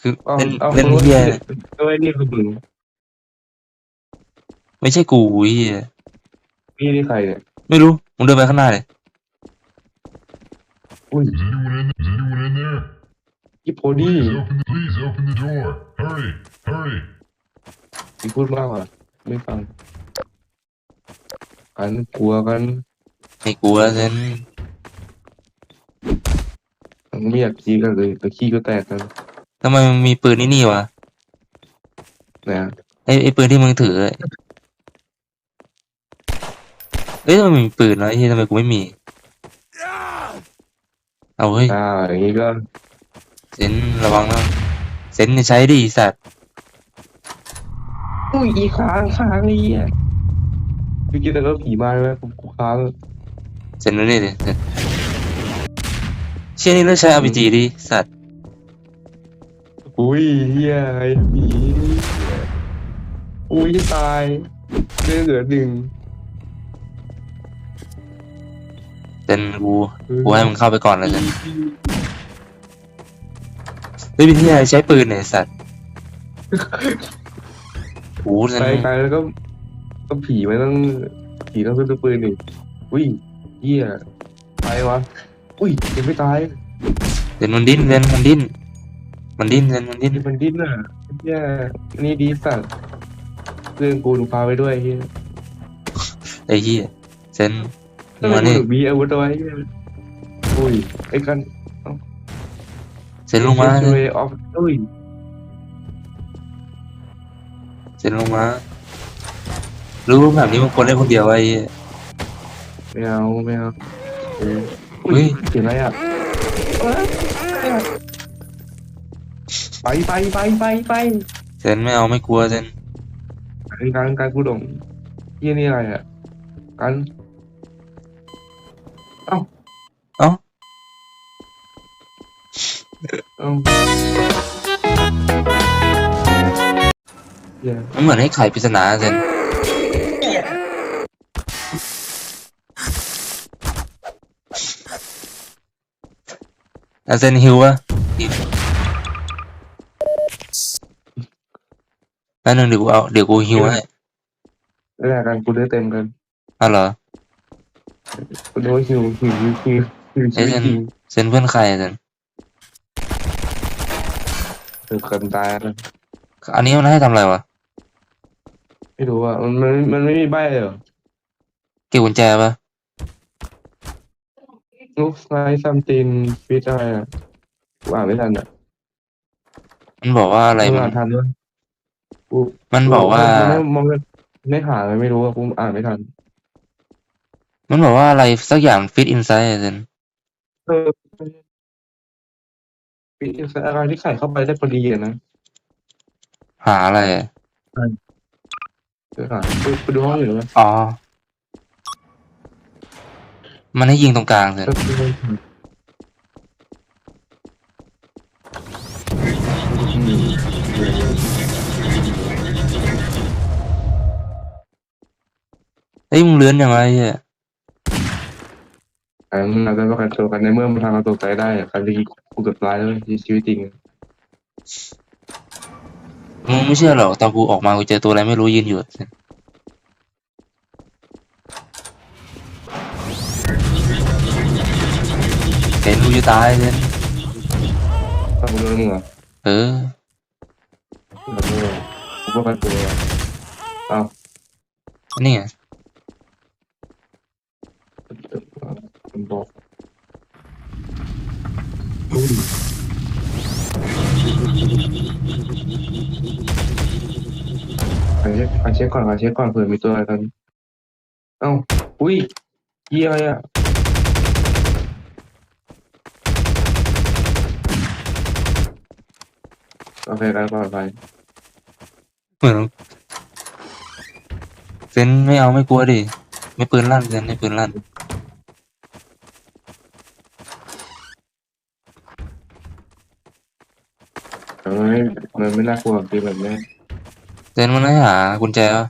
คือเอาเล่นเอาเล่นคนเฮียก็ไม่นี่คือมึงไม่ใช่กูเฮียพี่นี่ใครเนี่ยไม่รู้มึงเดินไปข้างหน้าเลย อุ้ย Is anyone in? Is anyone in there? ยี่โพดี้ Please open the please open the door. Hurry, hurry. มีพูดมากอะไม่ฟังกันกลัวกันไม่กลัวเซน มันไม่อยากจีกันเลยแต่ขี้ก็แตกกัน ทำไมมันมีปืนนี่นี่วะนะไอไอปืนที่มึงถืออะเอ้ยทำไมมันมีปืนวะไอ้เฮียทำไมกูไม่มี เอาเฮ้ยอ่าอย่างนี้ก็เซนระวังนะเซนนี่ใช้ดิไอ้สัตว์อุ้ยอีค้างค้างนี่อะพี่คิดแต่ก็ผีมาไหมผมกูค้างเซนดูนี่ดิเซนเชี่ยนี่เลิกใช้ RPG ดิสัตว์ อุ้ยเฮียไอ้ผีอุ้ยตายเลือเหลือหนึ่งเซนกูกูให้มึงเข้าไปก่อนเลยเซนเฮ้ยวิทยาใช้ปืนเนี่ยไอ้สัตว์โอ้เซนไปไกลแล้วก็ก็ผีมันต้องผีต้องซื้อปืนอีกอุ้ยเฮียไปวะอุ้ยยังไม่ตายเซนมันดิ้นเซนมันดิ้น มันดิ้นเซนมันดิ้นนี่มันดิ้นอะเฮียนี่ดีสัตว์เพื่อนกูถูกพาไปด้วยเฮียไอ้เหี้ยเซนมึทำงไมมากูนี่ถึงมีอาวุธเอาไว้เฮียอุ้ยไอ้กันเซนลงมาเวออฟอุ้ยเซนลงมารู้แบบนี้มันควรเล่นคนเดียวไอ้เหี้ยไม่เอาไม่เอาเออเฮ้ยเสียงอะไรอะ ไปไปไปไปไปเซนไม่เอาไม่กลัวเซนการการการกูดงเฮียนี่อะไรอะกันเอ้าเอ้าเอ้าเฮียมันเหมือนให้ไขปริศนาเซนอะเซนฮิววะ แล้วนึงเดี๋ยวกูเอาเดี๋ยวกูฮิวให้แล้วแต่กันกูได้เต็มกันอ้าวเหรอกูโดนหิวหิวหิวหิวหิวชีวิตจริงเซนเพื่อนใครอะเซนเกิดกันตายแล้วอันนี้มันให้ทำอะไรวะไม่รู้อะมันมันมันไม่มีใบเลยเหรอเก็บกุญแจปะลูกไซซัมตินฟิตอะไรอะกูอ่านไม่ทันอะมันบอกว่าอะไรกูมัน อ่านทันด้วยกู มันบอกว่าไม่มองไม่หาอะไรไม่รู้อะกูอ่านไม่ทัน มันบอกว่าอะไรสักอย่างฟิตอินไซด์เซนเออฟิตอะไรที่ใส่เข้าไปได้พอดีอะนะหาอะไรอะเดี๋ยวหาไปไปดูห้องอื่นไหมอ๋อ มันให้ยิงตรงกลางเซนก็คือ เฮ้ยมึงเลื้อนยังไงเฮียอ่ามันอาจจะประกันตัวกันในเมื่อมันทำเราตกใจได้อะการที่กูเกือบตายแล้วในชีวิตจริงอะมึงไม่เชื่อหรอกตอนกูออกมากูเจอตัวอะไรไม่รู้ยืนอยู่อะเห็นกูจะตายเซนถ้ากูโดนมึงเหรอเออแล้วก็กูประกันตัวอ้าวนี่ไง มันบอก อุ้ยขอเช็คขอเช็คก่อนขอเช็คก่อนเผื่อมีตัวอะไรตอนนี้เอ้าอุ้ยเยี่ยอะไรอะโอเคกันปลอดภัยเหมือนเซนไม่เอาไม่กลัวดิ ไม่ปืนลั่นเซนไม่ปืนลั่น มันไม่น่ากลัวจรินี้แบบนี้เดินมาไหนหากุญแจวะ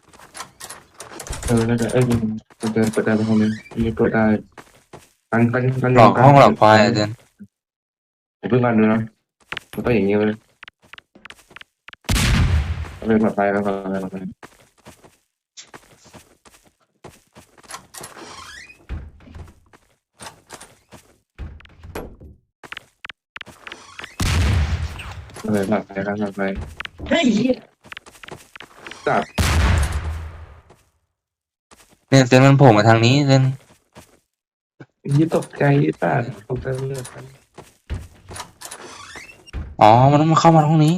เออแล้วก็เอ้ยมันเดินเปิดได้ตรงนี้นี่กดได้ปันปันปันหลอกห้องหลอกควายเดินอย่เพิ่งมาดูนะมันต้องอย่างนี้เลยเป็นแบบไปแล้วก็แบบไป อดภัยปลอดภัยปลอดภัยครับปลอดภัยเฮ้ยจับเนี่ยเซนมันโผล่มาทางนี้เซนยี่ตกใจยี่ป้าตกใจเลือดกันอ๋อ มันต้องมาเข้ามาห้องนี้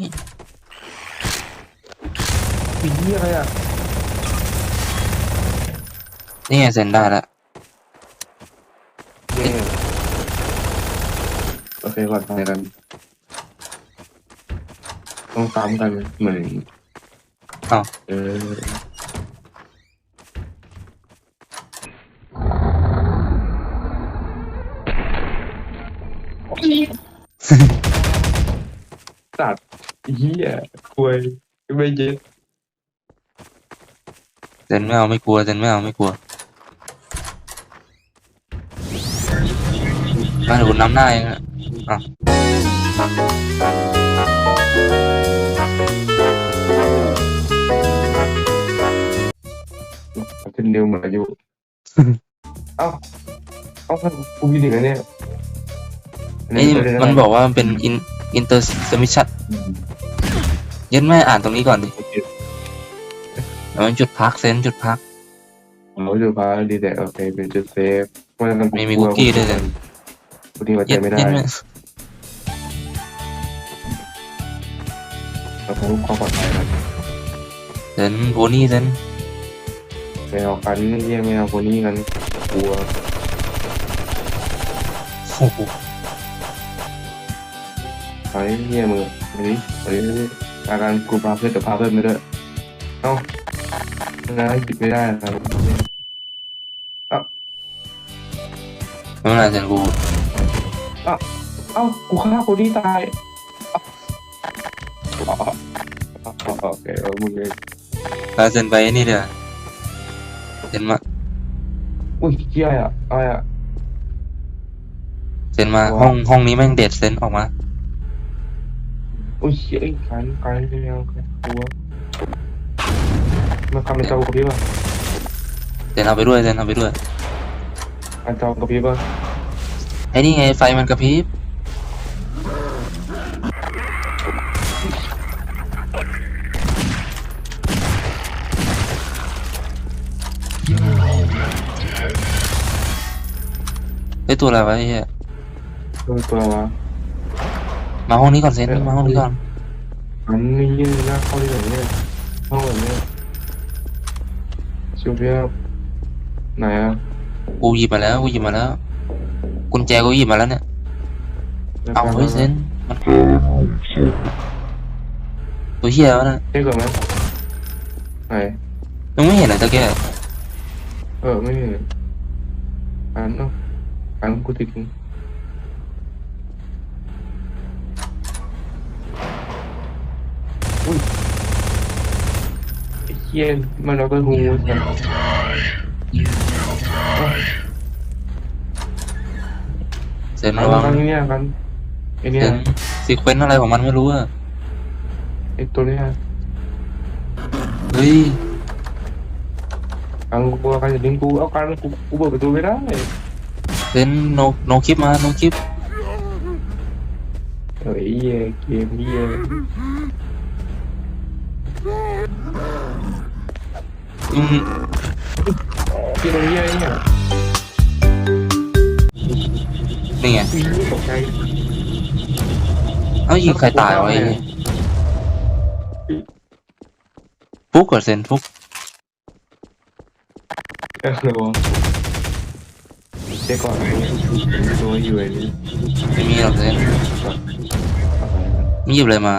มียี่อะไรอะ นี่ไงเซนได้ละเนี่ยโอเคปลอดภัยกัน ต้องตามกันเหมือนอ้าวเออตัดเหี้ยคุยไม่เย็ดเซนไม่เอาไม่กลัวเซนไม่เอาไม่กลัวมาเดี๋ยวคุณน้ำหน้าเองอะ นเดียวเหมือนอายุ เอ้า เอ้ากูมีเด็กแล้วเนี่ยไอ้นี่มันบอกว่ามันเป็นอินอินเตอร์สมิชัดยันแม่อ่านตรงนี้ก่อนดิโอเคแล้วมันจุดพักเซนจุดพักเราจะพาดีแต่โอเคเป็นจุดเซฟเพราะฉะนั้นมีมีคุกกี้ด้วยเลยคุกกี้มาใจยันไม่ได้ยันแม่เราต้องความปลอดภัยครับเซนโพนี่เซน ไม่เอากันเยี่ยไม่เอาคนนี้กันกลัวโอ้โหไปเยี่ยมืออันนี้อันนี้อาการกูพาเพื่อนแต่พาเพื่อนไม่ได้เอ้านะหยิบไม่ได้ครับไม่เป็นไรเซนกูเอ้ากูฆ่าคนที่ตายเอ้าโอเคเอามึงเลยพาเซนไปนี่เดี๋ยว เซนมาอุ้ยเยี่ยอะอะไรอะเซนมาห้องห้องนี้แม่งเด็ดเซนออกมาอุ้ยเอ้ยการการไม่เอาครับกลัวมาคำเป็นเจ้ากับพี่ป่ะเซนเอาไปด้วยเซนเอาไปด้วยอันเจ้ากับพี่ป่ะไอ้นี่ไงไฟมันกระพริบ ไอ้ยตัวอะไรวะไอ้เหี้ยตัวตัววะมาห้องนี้ก่อนเซนมาห้องนี้ก่อนอันนี้ยืนหน้าเข้าที่ไหนเนี่ยห้องแบบ นี้ชิวเพียบไหนอะกูหยิบมาแล้วกูหยิบมาแล้วกุญแจกูหยิบมาแล้วเนี่ยเอาเฮ้ยเซนมันตัวเหี้ยวะนะเรียกก่อนไหมไหนยังไม่เห็นเลยตะแกเออไม่เห็นอันเนาะอันกูติดมึงอุ้ยไอ้เหี้ยมันเราก็หูกันเซนเอาระวังครั้งนี้กันไอเซเนี่ยนซีเควนต์อะไรของมันไม่รู้อะไอตัวเนี้ยเฮ้ยอังกูกันจะดึงกูเอากันกูกูเปิดประตูไม่ได้ เซนโนโนคลิปมาโนคลิปเฮ้ยเหี้ยเกมเหี้ยอืมเกมเหี้ยเนี่ยนี่ไงอุ้ยตกใจเอ้ายิงใครตายวะไอ้เนี่ยฟุกก่อนเซนฟุกเออระวัง เจ๊ก่อนตัวอยู่ไอ้นี่ไม่มีหรอกเซนมีหยิบอะไรมา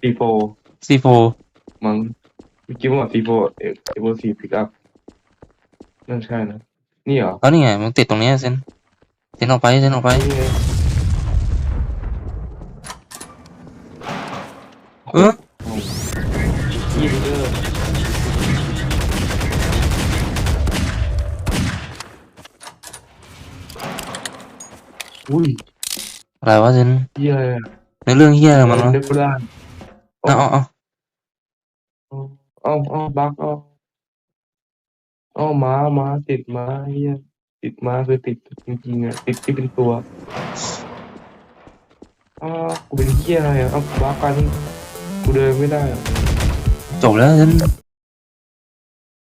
ซีโฟซีโฟมั้งเมื่อกี้ว่าซีโฟเอเอโฟซีพิกอัพนั่นใช่นะ นี่เหรอ แล้วนี่ไงมันติดตรงเนี้ยเซนเซนออกไปเซนออกไป นี่ไง อะไรวะเซนเหี้ยในเรื่องเฮียอะไรมันวะเด็กบ้านเอาเอาเอาเอ้าเอ้าบักเอ้าเอ้าม้าม้าติดม้าเฮียติดม้าคือติดจริงๆอะติดที่เป็นตัวอ้าวกูเป็นเฮียอะไรอะเอ้าบักกันกูเดินไม่ได้อะจบแล้วฉัน